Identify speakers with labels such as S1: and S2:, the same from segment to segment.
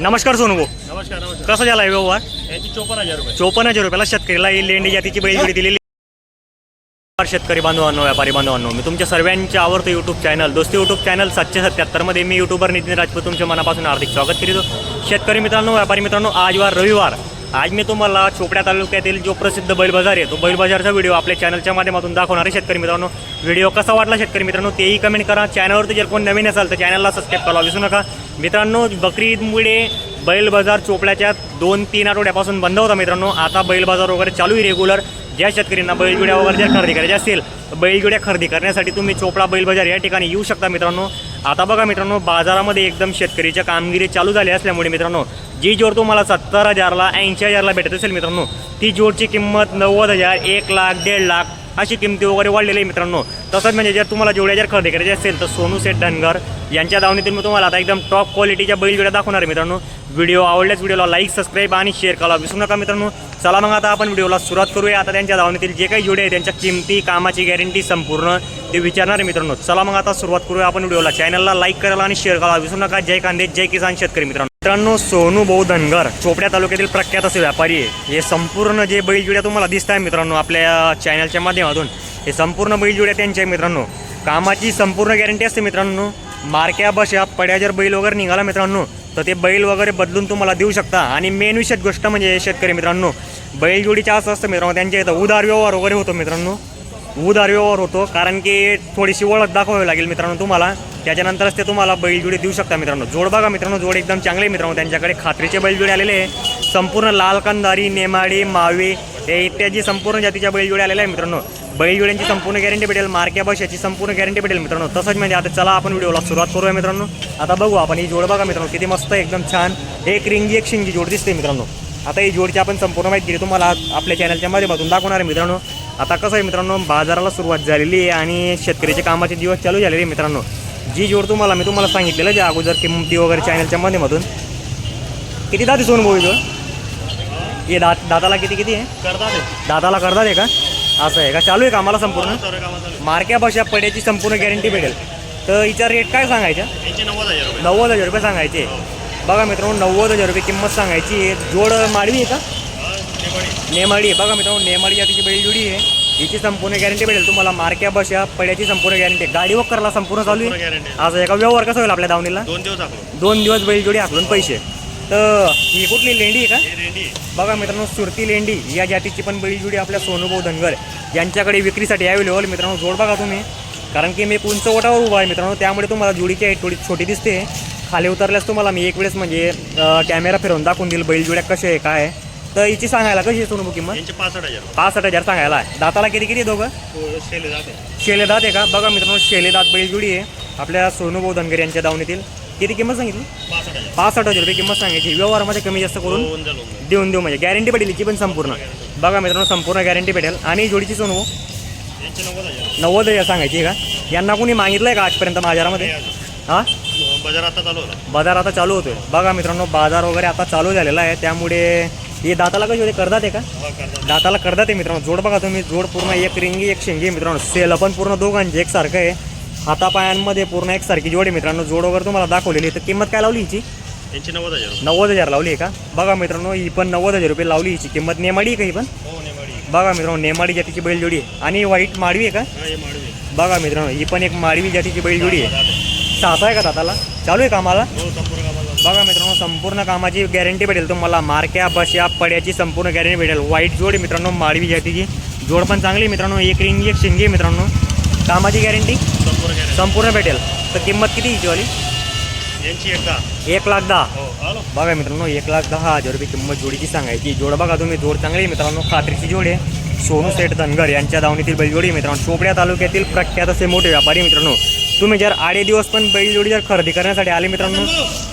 S1: नमस्कार सोनू भाऊ.
S2: नमस्कार नमस्कार.
S1: कसा झाला आहे व्यवहार?
S2: यांची चोपन्न हजार रुपये.
S1: चोपन्न हजार रुपयाला शेतकरीला ही लेंडी जातीची बैलजोडी दिलेली. शेतकरी बांधवांनो व्यापारी बांधवांनो. मी तुमच्या सर्वांचे आवडतं YouTube channel Dosti YouTube channel सातशे सत्याहत्तरमध्ये मी यूट्यूबर नितीन राजपूत तुमच्या मनापासून हार्दिक स्वागत करीतो शेतकरी मित्रांनो व्यापारी मित्रांनो आज वार रविवार. आज मी तुम्हाला चोपड्या तालुक्यातील जो प्रसिद्ध बैल बाजार आहे तो बैल बाजारचा व्हिडिओ आपल्या चॅनलच्या माध्यमातून दाखवणार आहे. शेतकरी मित्रांनो व्हिडिओ कसा वाटला शेतकरी मित्रांनो तेही कमेंट करा. चॅनलवरती जर कोण नवीन असाल तर चॅनलला सबस्क्राईब करायला विसरू नका. मित्रांनो बकरी ईदमुळे बैल बाजार चोपड्याच्या दोन तीन आठवड्यापासून बंद होता मित्रांनो. आता बैल बाजार वगैरे चालू आहे रेग्युलर ज्या शेतकऱ्यांना बैलगुड्या वगैरे जर खरेदी करायच्या असतील तर खरेदी करण्यासाठी तुम्ही चोपडा बैल बाजार या ठिकाणी येऊ शकता मित्रांनो. आता बघा मित्रांनो बाजारामध्ये एकदम शेतकरीच्या कामगिरी चालू झाली असल्यामुळे मित्रांनो जी जोड तुम्हाला सत्तर हजारला ऐंशी हजारला भेटत असेल मित्रांनो ती जोडची किंमत नव्वद हजार एक लाख दीड लाख अशी किमती वगैरे वाढलेली आहे मित्रांनो. तसंच म्हणजे जर तुम्हाला जोड्या जर खरेदी करायची असेल तर सोनू सेठ धनगर यांच्या दावणीतून मी तुम्हाला आता एकदम टॉप क्वालिटीच्या बैल जोड्या दाखवणार आहे मित्रांनो. व्हिडिओ आवडल्यास व्हिडिओला लाईक सबस्क्राईब आणि शेअर करा विसरू नका मित्रांनो. चला मग आता आपण व्हिडिओला सुरुवात करूया. आता त्यांच्या दावणीतील जे काही जोडे आहे त्यांच्या किमती कामाची गॅरंटी संपूर्ण ते विचारणार आहे मित्रांनो. चला मग आता सुरुवात करूया आपण व्हिडिओला चॅनलला लाईक करायला आणि शेअर करा विसरू नका. जय कांदे जय किसान शेतकरी मित्रांनो. मित्रांनो सोनू भाऊ धनगर चोपड्या तालुक्यातील प्रख्यात असे व्यापारी आहे. हे संपूर्ण जे बैलजुड्या तुम्हाला दिसत आहे मित्रांनो आपल्या चॅनलच्या माध्यमातून हे संपूर्ण बैलजुड्या त्यांच्या आहे मित्रांनो. कामाची संपूर्ण गॅरंटी असते मित्रांनो. मारक्या बशा पड्या जर बैल वगैरे निघाला मित्रांनो तर ते बैल वगैरे बदलून तुम्हाला देऊ शकता. आणि मेन विषय गोष्ट म्हणजे शेतकरी मित्रांनो बैलजोडीच्या असं असतं मित्रांनो त्यांच्या इथं उदार व्यवहार वगैरे होतो मित्रांनो. उदार व्यवहार होतो कारण की थोडीशी ओळख दाखवावी लागेल मित्रांनो तुम्हाला. त्याच्यानंतरच ते तुम्हाला बैलजोडी देऊ शकता मित्रांनो. जोड बघा मित्रांनो जोड एकदम चांगले मित्रांनो. त्यांच्याकडे खात्रीचे बैलजोडी आलेले आहे. संपूर्ण लाल कंदारी नेमाडी मावे हे इत्यादी संपूर्ण जातीच्या बैलजोडी आलेल्या आहे मित्रांनो. बैलजोड्यांची संपूर्ण गॅरंटी भेटेल मार्क्या याची संपूर्ण गॅरंटी भेटेल मित्रांनो. तसंच म्हणजे आता चला आपण व्हिडिओला सुरुवात करूया मित्रांनो. आता बघू आपण ही जोड बघा मित्रांनो किती मस्त आहे, एकदम छान. एक रिंगी एक शिंगी जोड दिसते मित्रांनो. आता ही जोडची आपण संपूर्ण माहिती दिली तुम्हाला आपल्या चॅनलच्या माध्यमातून दाखवणार आहे मित्रांनो. आता कसं आहे मित्रांनो बाजाराला सुरुवात झालेली आहे आणि शेतकऱ्याच्या कामाचे दिवस चालू झालेले आहे मित्रांनो. जी जोड तुम्हाला मी तुम्हाला सांगितलेलं जे अगोदर किंमती वगैरे चॅनलच्या माध्यमातून. किती दाती सोन भाऊ जोड? हे दात दाताला किती किती आहे?
S2: करतात हे.
S1: दाताला करतात आहे का? असं आहे का? चालू आहे कामाला संपूर्ण?
S2: सर्व कामात चालू.
S1: मार्क्या भाषा पड्याची संपूर्ण गॅरंटी भेटेल. तर हिचा रेट काय सांगायचा
S2: नव्वद हजार रुपये.
S1: सांगायचे. बघा मित्रांनो नव्वद हजार रुपये किंमत सांगायची. जोड माडवी आहे का?
S2: हा.
S1: नेमाडी. आहे. बघा मित्रांनो नेमाडी जातीची बैलजोडी आहे. हिची संपूर्ण गॅरंटी भेटेल. तुम्हाला मार्क्या बशा पड्याची संपूर्ण गॅरंटी गाडी वक्करला संपूर्ण चालू आहे. असं एका व्यवहार कसं होईल आपल्या दावणीला?
S2: दोन दिवस
S1: दोन दिवस बैलजोडी हाकलून पैसे. तर ही कुठली लेंडी आहे का?
S2: हे रेडी आहे.
S1: बघा मित्रांनो सुरती लेंडी. या जातीची पण बैलजोडी आपल्या सोनूभाऊ धनगर. यांच्याकडे विक्रीसाठी अवेलेबल मित्रांनो जोड बघा तुम्ही. कारण की मी एक उंच ओटावर उभा आहे मित्रांनो. त्यामुळे तुम्हाला जोडीची आहे थोडी छोटी दिसते. खाली उतरल्यास तुम्हाला मी एक वेळेस म्हणजे अं, कॅमेरा फिरवून दाखवून देईल बैलजोड्या कशा आहे काय आहे. तर हिची सांगायला कशी आहे सोनूभाऊ किंमत?
S2: यांचे पासष्ट हजार. रुपये
S1: पासष्ट हजार सांगायला आहे. दाताला किती किती आहे दोघं?
S2: हो, शेले
S1: शेलेदात आहे. का? बघा मित्रांनो शेलेदात बैलजोडी आहे. आपल्या सोनूभाऊ धनगर यांच्या दावणीतील. किती किंमत सांगितली?
S2: पासष्ट हजार.
S1: पासष्ट हजार रुपये किंमत सांगायची. व्यवहारामध्ये कमी जास्त करून. देऊन देऊ म्हणजे. गॅरंटी भेटेल हिची पण संपूर्ण. बघा मित्रांनो संपूर्ण गॅरंटी भेटेल. आणि जोडीची सोनू?
S2: नव्वद हजार.
S1: सांगायची का? यांना कोणी मागितलंय का आजपर्यंत बाजारामध्ये? हां?
S2: बाजार आता चालू
S1: बाजार आता चालू होतोय. बघा मित्रांनो बाजार वगैरे आता चालू झालेला आहे. त्यामुळे हे दाताला कशी होते? करदात आहे का?
S2: हा,
S1: दाताला करदात आहे मित्रांनो. जोड बघा तुम्ही. जोड पूर्ण एक रिंगी एक शेंगी आहे मित्रांनो. सेल पण पूर्ण दोघांचे एकसारखं आहे. हातापायांमध्ये पूर्ण एकसारखी जोड आहे मित्रांनो. जोड वगैरे तुम्हाला दाखवलेली आहे. तर किंमत काय लावली हिची?
S2: यांची नव्वद हजार
S1: नव्वद हजार लावली आहे का? बघा मित्रांनो ही पण नव्वद हजार रुपये लावली हिची. किंमत नेमाडी आहे का ही पण?
S2: हो
S1: बघा मित्रांनो नेमाडी जातीची बैलजोडी आहे. आणि व्हाईट माडवी आहे का?
S2: हा हे
S1: बघा मित्रांनो ही पण एक माडवी जातीची बैलजोडी आहे.
S2: जाते.
S1: सासा आहे का दाताला? चालू आहे कामाला बघा मित्रांनो संपूर्ण कामाची गॅरंटी भेटेल तुम्हाला. मारक्या बश्या पड्याची संपूर्ण गॅरंटी भेटेल. व्हाईट जोड मित्रांनो माडवी जातीची. जोड पण चांगली मित्रांनो. एक रिंगी एक शिंगी मित्रांनो. कामाची गॅरंटी
S2: संपूर्ण
S1: भेटेल. तर किंमत किती हिची
S2: यांची एक दहा.
S1: एक लाख दहा.
S2: हो
S1: बघा मित्रांनो एक लाख दहा हजार रुपये किंमत जोडीची सांगायची. जोड बघा तुम्ही जोड चांगली मित्रांनो. खात्रीची जोड आहे. सोनू सेठ धनगर यांच्या दावणीतील बैलजोडी मित्रांनो. चोपड्या तालुक्यातील प्रख्यात असे मोठे व्यापारी मित्रांनो. तुम्ही जर आडे दिवस पण बैलजोडी जर खरेदी करण्यासाठी आले मित्रांनो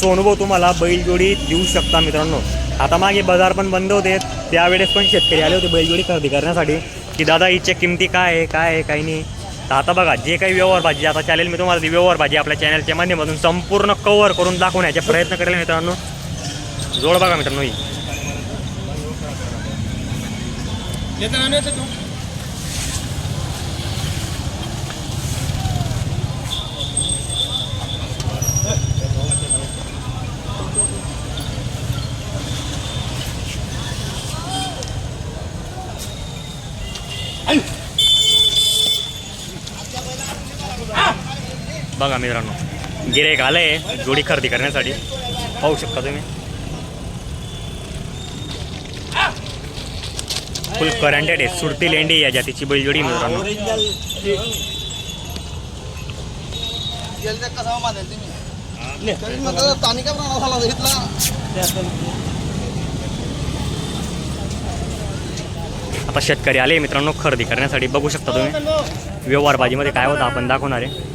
S1: सोनूभाऊ तुम्हाला बैलजोडी देऊ शकता मित्रांनो. आता मागे बाजार पण बंद होते. त्यावेळेस पण शेतकरी आले होते बैलजोडी खरेदी करण्यासाठी. की दादा हिच्या किमती काय आहे काय आहे काही नाही. तर आता बघा जे काही व्यवहार भाजी आता चालेल मी तुम्हाला ती व्यवहार भाजी आपल्या चॅनलच्या माध्यमातून संपूर्ण कव्हर करून दाखवण्याचा प्रयत्न करेल मित्रांनो. जोड बघा मित्रांनो ही. बघा मित्रांनो गिरेक आलंय जोडी खरेदी करण्यासाठी. पाहू शकता तुम्ही. फुल करंटेड आहे सुरती लेंडी या जातीची बैलजोडी मित्रांनो. आता शेतकरी आले मित्रांनो खरेदी करण्यासाठी. बघू शकता तुम्ही. व्यवहार बाजीमध्ये काय होतं आपण दाखवणार आहे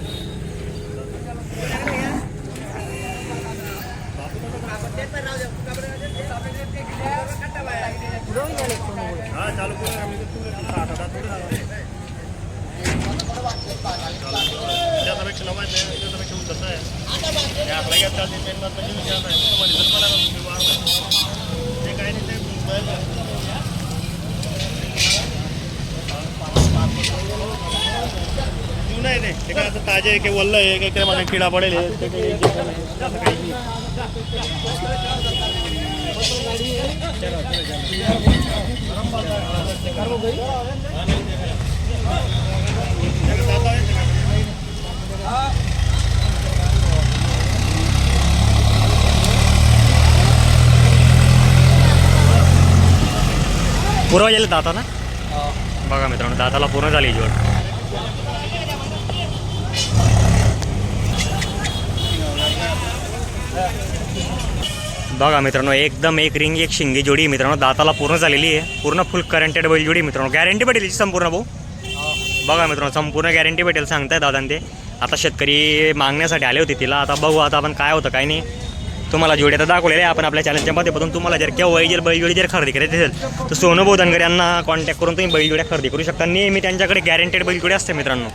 S2: हा चालू करू आम्ही तर तुला सात आठ थोडी झालं. त्याच्यापेक्षा नवाज नाही त्याच्यापेक्षा उंच आहे हे आपल्या घ्यायचं चालते मेन बात म्हणजे विचार नाही तुम्हाला रिझल्ट मला तुम्ही वाढवा. ते काय नाही ते बैल देऊ नाही ते. ते काय आता ताजे आहे की वल्ल आहे काही काही माझ्या किडा पडेल आहे, ते काही injection आहे. तसं काही नाही.
S1: पूर्ण गेले दाता ना बघा मित्रांनो दाताला पूर्ण झाली ही जोड बघा मित्रांनो एकदम एक रिंग एक शिंगी जोडी मित्रांनो दाताला पूर्ण झालेली आहे. पूर्ण फुल करंटेड बैल जोडी मित्रांनो. गॅरंटी भेटेल संपूर्ण भाऊ? बघा मित्रांनो संपूर्ण गॅरंटी भेटेल सांगताय दादान ते. आता शेतकरी मागण्यासाठी आले होते तिला. आता बघू आता आपण काय होतं काय नाही. तुम्हाला जोडी आता दाखवलेले आहे आपण आपल्या चॅनलच्या माध्यमातून तुम्हाला जर किंवा जर बैलजोडी जर खरेदी करायची असेल तर सोनू बोधनकर यांना कॉन्टॅक्ट करून तुम्ही बैलजोड्या खरेदी करू शकता. नेहमी त्यांच्याकडे गॅरंटेड बैलजोडी असते मित्रांनो.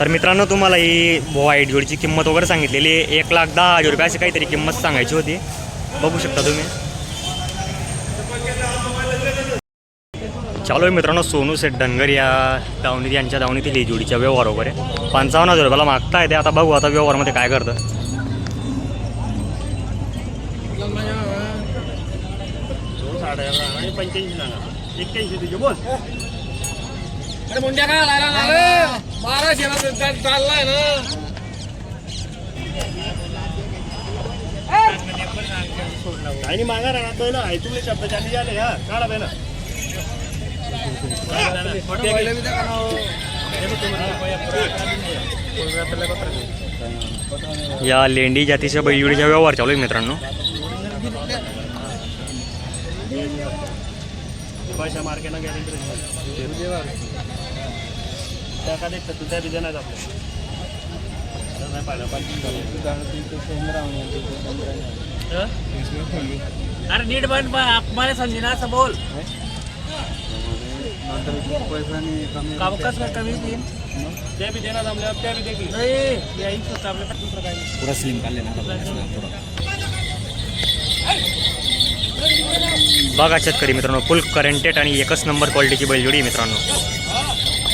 S1: तर मित्रांनो तुम्हाला ही व्हाईट जोडीची किंमत वगैरे सांगितलेली एक लाख दहा हजार रुपये अशी काहीतरी किंमत सांगायची होती. बघू शकता तुम्ही. चालू आहे मित्रांनो सोनू सेठ धनगर या दावणीत यांच्या दावणीतील ही जोडीच्या व्यवहार वगैरे. पंचावन्न हजार रुपयाला मागताय ते. आता बघू आता व्यवहारमध्ये काय करतं.
S2: पंच्याऐंशी एक्क्याऐंशी तुझे बोल.
S3: अरे मुंड्या काय लायला लागलं? बाराशे ना चाललाय ना.
S2: नाही मागा राहणार तो ना ऐकून शब्द चाली झाले हा काढा बेना
S1: या लेंडी जातीच्या बैलजोडीचा व्यवहार चालू आहे मित्रांनो.
S2: पैसा मार्के ना देत तुझ्या बी देणार आपल्या
S4: अरे नीट बन मला समजे ना असं बोल. कमी
S2: त्या बी देणार त्या बी देखील
S4: नाही. या
S1: बघा शेतकरी मित्रांनो फुल करंटेड आणि एकच नंबर क्वालिटीची बैलजोडी मित्रांनो.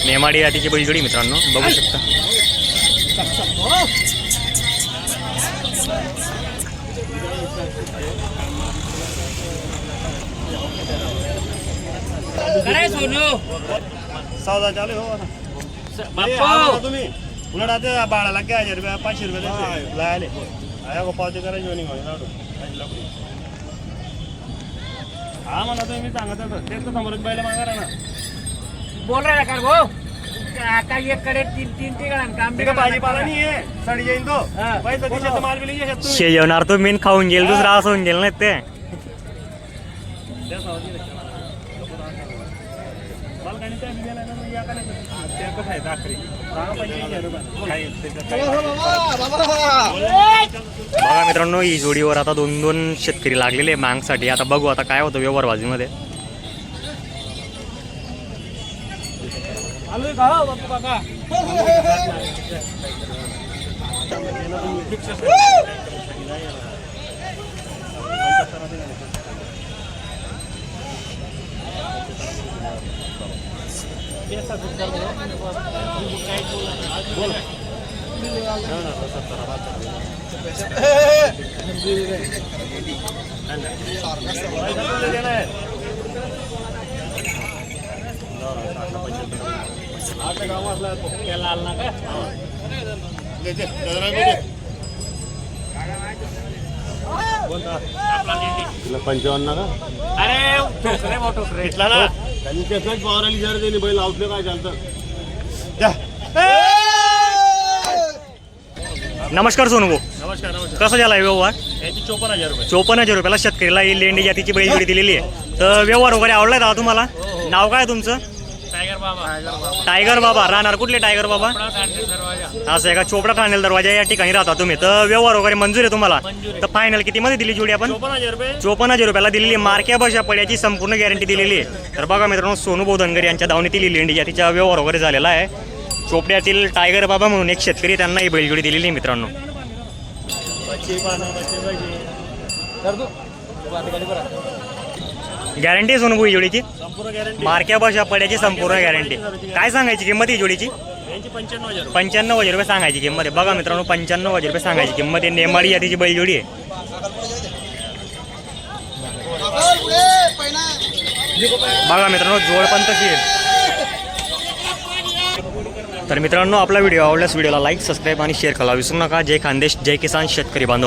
S1: नेमाडी जातीची बैलजोडी मित्रांनो. बघू शकता.
S4: काय सोनू.
S2: सौदा चालू हो आता. तुम्ही. उन्हाळ्यात ते बाळाला काय हजार रुपये पाचशे रुपये. लायले आया गो पावते करायची होणी लपडी. हा म्हणा तुम्ही मी सांगत होतो. तेच तर समोरच बैल मागा ना.
S4: बोल रहा कर भाऊ आता एक कडे तीन तीन ठिकाण काम
S2: ते का भाजीपाला नाही आहे सडी जाईन तो।
S4: हा.
S2: पैसा खिशात माल बी नाही तुम्ही
S1: शे जेवणार तो मेन खाऊन गेल दुसरा असं होऊन गेलं ते
S2: बी ना, मग या? ते
S1: बघा मित्रांनो ही जोडीवर आता दोन दोन शेतकरी लागलेले आहे मागसाठी. आता बघू आता काय होतं व्यवहार बाजूमध्ये.
S4: का हो, बापू काका
S2: पैसा तुला देणार आहे. आता गाव असला
S4: त्याला आला ना का
S2: दे दे गजरा मी दे तुला पंचावन्न का
S4: अरे
S2: त्यांनी त्याचाच पॉवर आली जर त्यांनी बैल आवडले काय चालतं
S1: नमस्कार सोनू भाऊ
S2: नमस्कार नमस्कार.
S1: कसा झाला व्यवहार?
S2: याची चोपन्न हजार रुपये.
S1: चोपन्न हजार रुपयाला शेतकरीला ही लेंडी जातीची बैलजोडी दिलेली आहे. तर व्यवहार वगैरे आवडलाय दादा तुम्हाला? नाव काय तुमचं?
S4: टायगर बाबा
S1: राहणार कुठले टायगर बाबा?
S4: दरवाजा.
S1: असं आहे का? चोपडा ठाणेल दरवाजा या ठिकाणी राहता तुम्ही. तर व्यवहार वगैरे मंजूर आहे तुम्हाला? तर फायनल किती मध्ये दिली जोडी आपण?
S2: चोपन्न हजार
S1: रुपयाला दिलेली मार्क्या भाषा पड्याची संपूर्ण गॅरंटी दिलेली आहे. तर बघा मित्रांनो सोनू भाऊ धनगर यांच्या धावणीतील ही लेंडी जातीचा व्यवहार वगैरे झालेला आहे. चोपड्यातील टायगर बाबा म्हणून एक शेतकरी त्यांना ही बैलजोडी दिलेली आहे मित्रांनो. गॅरंटी सोनू ही जोडीची?
S2: संपूर्ण गॅरंटी
S1: मार्क्या भाषा पड्याची संपूर्ण गॅरंटी काय सांगायची किंमत ही जोडीची?
S2: यांची पंच्याण्णव हजार रुपये.
S1: पंच्याण्णव हजार रुपये सांगायची किंमत आहे. बघा मित्रांनो पंच्याण्णव हजार रुपये सांगायची किंमत आहे. नेमाडी जातीची बैलजोडी आहे. बघा मित्रांनो जोड पण तशी आहे. तर मित्रांनो आपला व्हिडिओ आवडल्यास व्हिडिओला लाईक सबस्क्राईब आणि शेअर करा विसरू नका. जय खानदेश जय किसान शेतकरी बांधव.